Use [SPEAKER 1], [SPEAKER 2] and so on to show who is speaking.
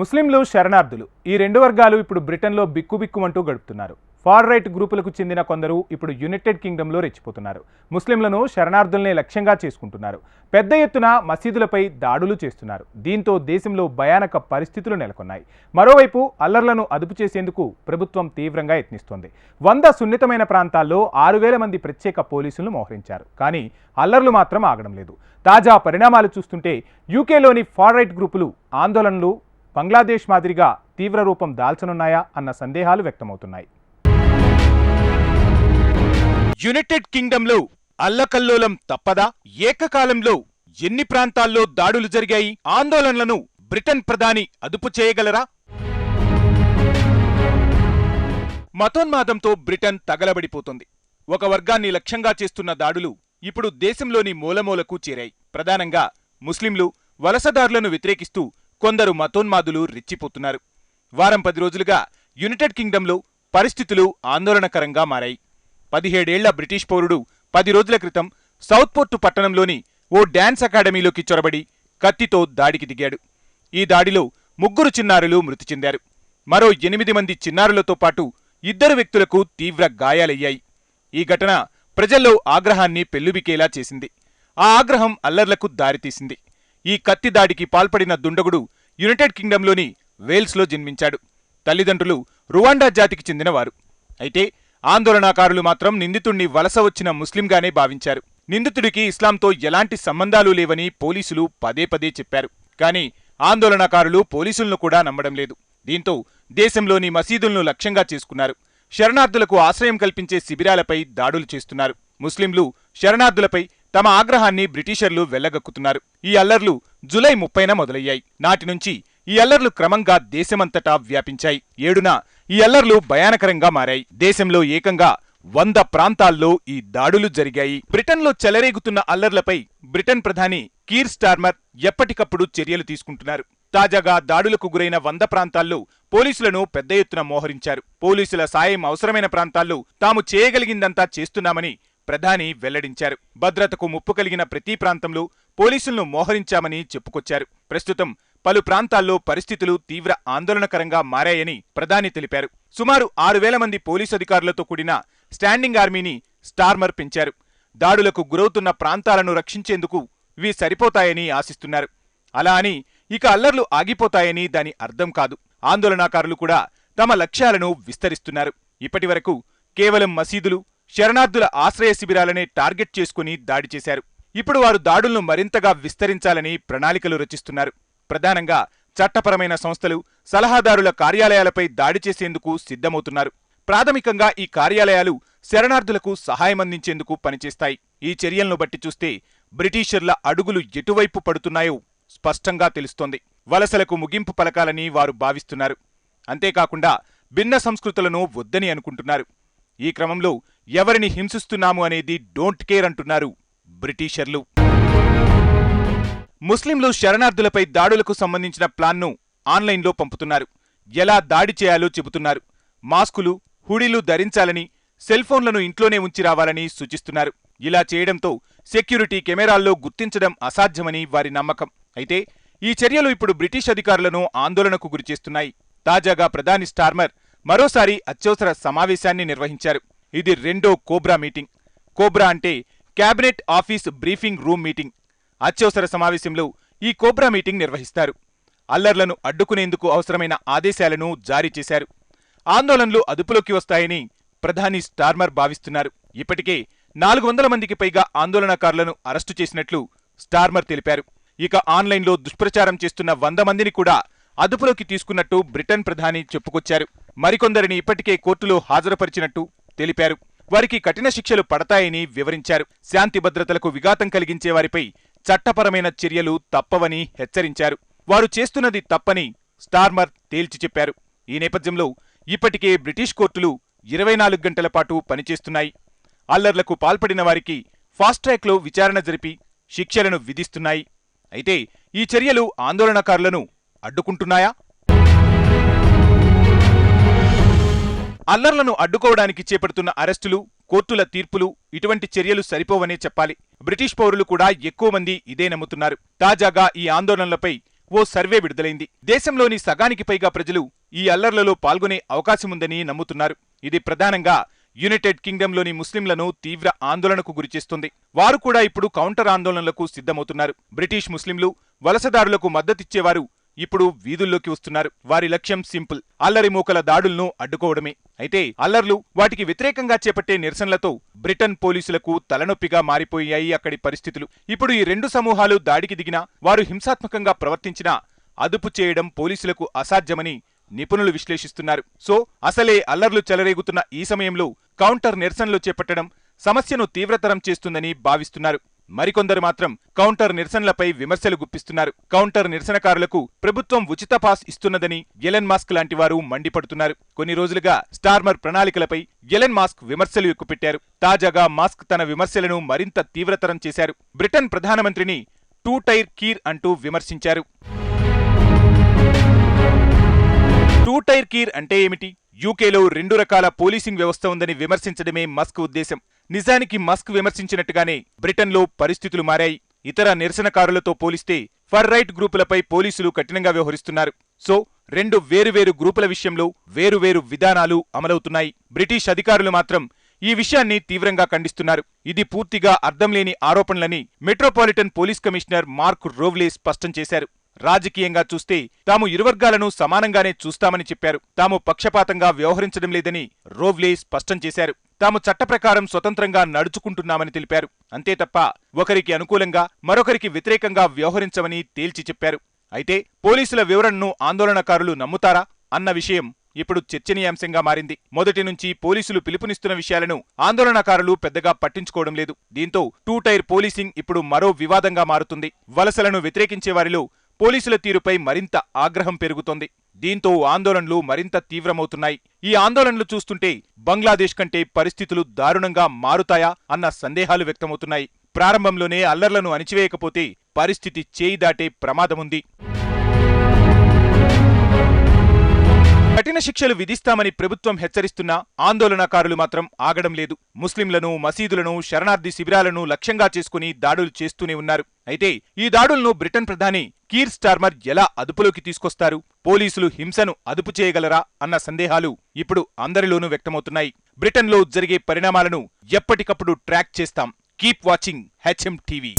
[SPEAKER 1] ముస్లింలు శరణార్థులు. ఈ రెండు వర్గాలు ఇప్పుడు బ్రిటన్లో బిక్కుబిక్కుమంటూ గడుపుతున్నారు. ఫార్ రైట్ గ్రూపులకు చెందిన కొందరు ఇప్పుడు యునైటెడ్ కింగ్డంలో రెచ్చిపోతున్నారు. ముస్లింలను శరణార్థుల్నే లక్ష్యంగా చేసుకుంటున్నారు. పెద్ద ఎత్తున మసీదులపై దాడులు చేస్తున్నారు. దీంతో దేశంలో భయానక పరిస్థితులు నెలకొన్నాయి. మరోవైపు అల్లర్లను అదుపు చేసేందుకు ప్రభుత్వం తీవ్రంగా యత్నిస్తోంది. వంద సున్నితమైన ప్రాంతాల్లో ఆరు వేల మంది ప్రత్యేక పోలీసులను మోహరించారు. కానీ అల్లర్లు మాత్రం ఆగడం లేదు. తాజా పరిణామాలు చూస్తుంటే యూకేలోని ఫార్ రైట్ గ్రూపులు ఆందోళనలు బంగ్లాదేశ్ మాదిరిగా తీవ్ర రూపం దాల్చనున్నాయా అన్న సందేహాలు వ్యక్తమవుతున్నాయి.
[SPEAKER 2] యునైటెడ్ కింగ్డంలో అల్లకల్లోలం తప్పదా? ఏకకాలంలో ఎన్ని ప్రాంతాల్లో దాడులు జరిగాయి? ఆందోళనలను బ్రిటన్ ప్రధాని అదుపు చేయగలరా? మతోన్మాదంతో బ్రిటన్ తగలబడిపోతుంది. ఒక వర్గాన్ని లక్ష్యంగా చేస్తున్న దాడులు ఇప్పుడు దేశంలోని మూలమూలకు చేరాయి. ప్రధానంగా ముస్లింలు వలసదారులను వ్యతిరేకిస్తూ కొందరు మతోన్మాదులు రెచ్చిపోతున్నారు. వారం పది రోజులుగా యునైటెడ్ కింగ్డంలో పరిస్థితులు ఆందోళనకరంగా మారాయి. పదిహేడేళ్ళ బ్రిటిష్ పౌరుడు పది రోజుల క్రితం సౌత్పోర్టు పట్టణంలోని ఓ డ్యాన్స్ అకాడమీలోకి చొరబడి కత్తితో దాడికి దిగాడు. ఈ దాడిలో ముగ్గురు చిన్నారులు మృతి చెందారు. మరో ఎనిమిది మంది చిన్నారులతో పాటు ఇద్దరు వ్యక్తులకు తీవ్ర గాయాలయ్యాయి. ఈ ఘటన ప్రజల్లో ఆగ్రహాన్ని పెల్లుబికేలా చేసింది. ఆ ఆగ్రహం అల్లర్లకు దారితీసింది. ఈ కత్తి దాడికి పాల్పడిన దుండగుడు యునైటెడ్ కింగ్డంలోని వేల్స్లో జన్మించాడు. తల్లిదండ్రులు రువాండా జాతికి చెందినవారు. అయితే ఆందోళనకారులు మాత్రం నిందితుణ్ణి వలస వచ్చిన ముస్లింగానే భావించారు. నిందితుడికి ఇస్లాంతో ఎలాంటి సంబంధాలు లేవని పోలీసులు పదే పదే చెప్పారు. కానీ ఆందోళనకారులు పోలీసులను కూడా నమ్మడం లేదు. దీంతో దేశంలోని మసీదులను లక్ష్యంగా చేసుకున్నారు. శరణార్థులకు ఆశ్రయం కల్పించే శిబిరాలపై దాడులు చేస్తున్నారు. ముస్లింలు శరణార్థులపై తమ ఆగ్రహాన్ని బ్రిటిషర్లు వెళ్ళగక్కుతున్నారు. ఈ అల్లర్లు జులై ముప్పైన మొదలయ్యాయి. నాటి నుంచి ఈ అల్లర్లు క్రమంగా దేశమంతటా వ్యాపించాయి. ఏడున ఈ అల్లర్లు భయానకరంగా మారాయి. దేశంలో ఏకంగా వంద ప్రాంతాల్లో ఈ దాడులు జరిగాయి. బ్రిటన్లో చెలరేగుతున్న అల్లర్లపై బ్రిటన్ ప్రధాని కీర్ స్టార్మర్ ఎప్పటికప్పుడు చర్యలు తీసుకుంటున్నారు. తాజాగా దాడులకు గురైన వంద ప్రాంతాల్లో పోలీసులను పెద్ద ఎత్తున మోహరించారు. పోలీసుల సాయం అవసరమైన ప్రాంతాల్లో తాము చేయగలిగిందంతా చేస్తున్నామని ప్రధాని వెల్లడించారు. భద్రతకు ముప్పు కలిగిన ప్రతి ప్రాంతంలో పోలీసులను మోహరించామని చెప్పుకొచ్చారు. ప్రస్తుతం పలు ప్రాంతాల్లో పరిస్థితులు తీవ్ర ఆందోళనకరంగా మారాయని ప్రధాని తెలిపారు. సుమారు ఆరు వేల మంది పోలీసు అధికారులతో కూడిన స్టాండింగ్ ఆర్మీని స్టార్మర్ పెంచారు దాడులకు గురవుతున్న ప్రాంతాలను రక్షించేందుకు ఇవి సరిపోతాయని ఆశిస్తున్నారు. అలా అని ఇక అల్లర్లు ఆగిపోతాయని దాని అర్థం కాదు. ఆందోళనకారులు కూడా తమ లక్ష్యాలను విస్తరిస్తున్నారు. ఇప్పటివరకు కేవలం మసీదులు శరణార్థుల ఆశ్రయ శిబిరాలనే టార్గెట్ చేసుకుని దాడి చేశారు. ఇప్పుడు వారు దాడులను మరింతగా విస్తరించాలని ప్రణాళికలు రచిస్తున్నారు. ప్రధానంగా చట్టపరమైన సంస్థలు సలహాదారుల కార్యాలయాలపై దాడి చేసేందుకు సిద్ధమవుతున్నారు. ప్రాథమికంగా ఈ కార్యాలయాలు శరణార్థులకు సహాయమందించేందుకు పనిచేస్తాయి. ఈ చర్యలను బట్టి చూస్తే బ్రిటిషర్ల అడుగులు ఎటువైపు పడుతున్నాయో స్పష్టంగా తెలుస్తోంది. వలసలకు ముగింపు పలకాలని వారు భావిస్తున్నారు. అంతేకాకుండా భిన్న సంస్కృతులను వద్దని అనుకుంటున్నారు. ఈ క్రమంలో ఎవరిని హింసిస్తున్నాము అనేది డోంట్ కేర్ అంటున్నారు బ్రిటిషర్లు. ముస్లింలు శరణార్థులపై దాడులకు సంబంధించిన ప్లాన్ను ఆన్లైన్లో పంపుతున్నారు. ఎలా దాడి చేయాలో చెబుతున్నారు. మాస్కులు హుడీలు ధరించాలని సెల్ఫోన్లను ఇంట్లోనే ఉంచి రావాలని సూచిస్తున్నారు. ఇలా చేయడంతో సెక్యూరిటీ కెమెరాల్లో గుర్తించడం అసాధ్యమని వారి నమ్మకం. అయితే ఈ చర్యలు ఇప్పుడు బ్రిటిష్ అధికారులను ఆందోళనకు గురిచేస్తున్నాయి. తాజాగా ప్రధాని స్టార్మర్ మరోసారి అత్యవసర సమావేశాన్ని నిర్వహించారు. ఇది రెండో కోబ్రా మీటింగ్. కోబ్రా అంటే cabinet office briefing room meeting. అత్యవసర సమావేశంలో ఈ కోబ్రా మీటింగ్ నిర్వహిస్తారు. అల్లర్లను అడ్డుకునేందుకు అవసరమైన ఆదేశాలను జారీ చేశారు. ఆందోళనలు అదుపులోకి వస్తాయని ప్రధాని స్టార్మర్ భావిస్తున్నారు. ఇప్పటికే నాలుగు వందల మందికి పైగా ఆందోళనకారులను అరెస్టు చేసినట్లు స్టార్మర్ తెలిపారు. ఇక ఆన్లైన్లో దుష్ప్రచారం చేస్తున్న వంద మందిని కూడా అదుపులోకి తీసుకున్నట్టు బ్రిటన్ ప్రధాని చెప్పుకొచ్చారు. మరికొందరిని ఇప్పటికే కోర్టులో హాజరుపరిచినట్టు తెలిపారు. వారికి కఠిన శిక్షలు పడతాయని వివరించారు. శాంతి భద్రతలకు విఘాతం కలిగించే వారిపై చట్టపరమైన చర్యలు తప్పవని హెచ్చరించారు. వారు చేస్తున్నది తప్పని స్టార్మర్ తేల్చి చెప్పారు. ఈ నేపథ్యంలో ఇప్పటికే బ్రిటిష్ కోర్టులు ఇరవై నాలుగు గంటల పాటు పనిచేస్తున్నాయి. అల్లర్లకు పాల్పడిన వారికి ఫాస్ట్ట్రాక్లో విచారణ జరిపి శిక్షలను విధిస్తున్నాయి. అయితే ఈ చర్యలు ఆందోళనకారులను అడ్డుకుంటున్నాయా? అల్లర్లను అడ్డుకోవడానికి చేపడుతున్న అరెస్టులు కోర్టుల తీర్పులు ఇటువంటి చర్యలు సరిపోవనే చెప్పాలి. బ్రిటిష్ పౌరులు కూడా ఎక్కువ మంది ఇదే నమ్ముతున్నారు. తాజాగా ఈ ఆందోళనలపై ఓ సర్వే విడుదలైంది. దేశంలోని సగానికి పైగా ప్రజలు ఈ అల్లర్లలో పాల్గొనే అవకాశముందని నమ్ముతున్నారు. ఇది ప్రధానంగా యునైటెడ్ కింగ్డంలోని ముస్లింలను తీవ్ర ఆందోళనకు గురిచేస్తుంది వారు కూడా ఇప్పుడు కౌంటర్ ఆందోళనలకు సిద్ధమవుతున్నారు. బ్రిటిష్ ముస్లింలు వలసదారులకు మద్దతిచ్చేవారు ఇప్పుడు వీధుల్లోకి వస్తున్నారు. వారి లక్ష్యం సింపుల్. అల్లరి మూకల దాడులను అడ్డుకోవడమే. అయితే అల్లర్లు వాటికి వ్యతిరేకంగా చేపట్టే నిరసనలతో బ్రిటన్ పోలీసులకు తలనొప్పిగా మారిపోయాయి అక్కడి పరిస్థితులు. ఇప్పుడు ఈ రెండు సమూహాలు దాడికి దిగినా వారు హింసాత్మకంగా ప్రవర్తించినా అదుపు చేయడం పోలీసులకు అసాధ్యమని నిపుణులు విశ్లేషిస్తున్నారు. సో అసలే అల్లర్లు చెలరేగుతున్న ఈ సమయంలో కౌంటర్ నిరసనలు చేపట్టడం సమస్యను తీవ్రతరం చేస్తుందని భావిస్తున్నారు. మరికొందరు మాత్రం కౌంటర్ నిరసనలపై విమర్శలు గుప్పిస్తున్నారు. కౌంటర్ నిరసనకారులకు ప్రభుత్వం ఉచిత పాస్ ఇస్తున్నదని ఎలన్ మాస్క్ లాంటి వారు మండిపడుతున్నారు. కొన్ని రోజులుగా స్టార్మర్ ప్రణాళికలపై ఎలన్ మాస్క్ విమర్శలు ఎక్కుపెట్టారు. తాజాగా మాస్క్ తన విమర్శలను మరింత తీవ్రతరం చేశారు. బ్రిటన్ ప్రధానమంత్రిని టూ టైర్ కీర్ అంటూ విమర్శించారు. టూ టైర్ కీర్ అంటే ఏమిటి? యూకేలో రెండు రకాల పోలీసింగ్ వ్యవస్థ ఉందని విమర్శించడమే మస్క్ ఉద్దేశం. నిజానికి మస్క్ విమర్శించినట్టుగానే బ్రిటన్లో పరిస్థితులు మారాయి. ఇతర నిరసనకారులతో పోలిస్తే ఫర్ రైట్ గ్రూపులపై పోలీసులు కఠినంగా వ్యవహరిస్తున్నారు. సో రెండు వేరువేరు గ్రూపుల విషయంలో వేరువేరు విధానాలు అమలవుతున్నాయి. బ్రిటిష్ అధికారులు మాత్రం ఈ విషయాన్ని తీవ్రంగా ఖండిస్తున్నారు. ఇది పూర్తిగా అర్థంలేని ఆరోపణలని metropolitan police commissioner Mark Rowley స్పష్టం చేశారు. రాజకీయంగా చూస్తే తాము ఇరువర్గాలను సమానంగానే చూస్తామని చెప్పారు. తాము పక్షపాతంగా వ్యవహరించడం లేదని రోవ్లే స్పష్టం చేశారు. తాము చట్ట ప్రకారం స్వతంత్రంగా నడుచుకుంటున్నామని తెలిపారు. అంతే తప్ప ఒకరికి అనుకూలంగా మరొకరికి వ్యతిరేకంగా వ్యవహరించమని తేల్చి చెప్పారు. అయితే పోలీసుల వివరణను ఆందోళనకారులు నమ్ముతారా అన్న విషయం ఇప్పుడు చర్చనీయాంశంగా మారింది. మొదటి నుంచి పోలీసులు పిలుపునిస్తున్న విషయాలను ఆందోళనకారులు పెద్దగా పట్టించుకోవడం లేదు. దీంతో టూ టైర్ పోలీసింగ్ ఇప్పుడు మరో వివాదంగా మారుతుంది. వలసలను వ్యతిరేకించే వారిలో పోలీసుల తీరుపై మరింత ఆగ్రహం పెరుగుతోంది. దీంతో ఆందోళనలు మరింత తీవ్రమవుతున్నాయి. ఈ ఆందోళనలు చూస్తుంటే బంగ్లాదేశ్ కంటే పరిస్థితులు దారుణంగా మారుతాయా అన్న సందేహాలు వ్యక్తమవుతున్నాయి. ప్రారంభంలోనే అల్లర్లను అణిచివేయకపోతే పరిస్థితి చేయి దాటే ప్రమాదముంది. శిక్షలు విధిస్తామని ప్రభుత్వం హెచ్చరిస్తున్నా ఆందోళనకారులు మాత్రం ఆగడం లేదు. ముస్లింలను మసీదులను శరణార్థి శిబిరాలను లక్ష్యంగా చేసుకుని దాడులు చేస్తూనే ఉన్నారు. అయితే ఈ దాడులను బ్రిటన్ ప్రధాని కీర్ స్టార్మర్ ఎలా అదుపులోకి తీసుకొస్తారు? పోలీసులు హింసను అదుపు చేయగలరా అన్న సందేహాలు ఇప్పుడు అందరిలోనూ వ్యక్తమవుతున్నాయి. బ్రిటన్లో జరిగే పరిణామాలను ఎప్పటికప్పుడు ట్రాక్ చేస్తాం. Keep watching HM TV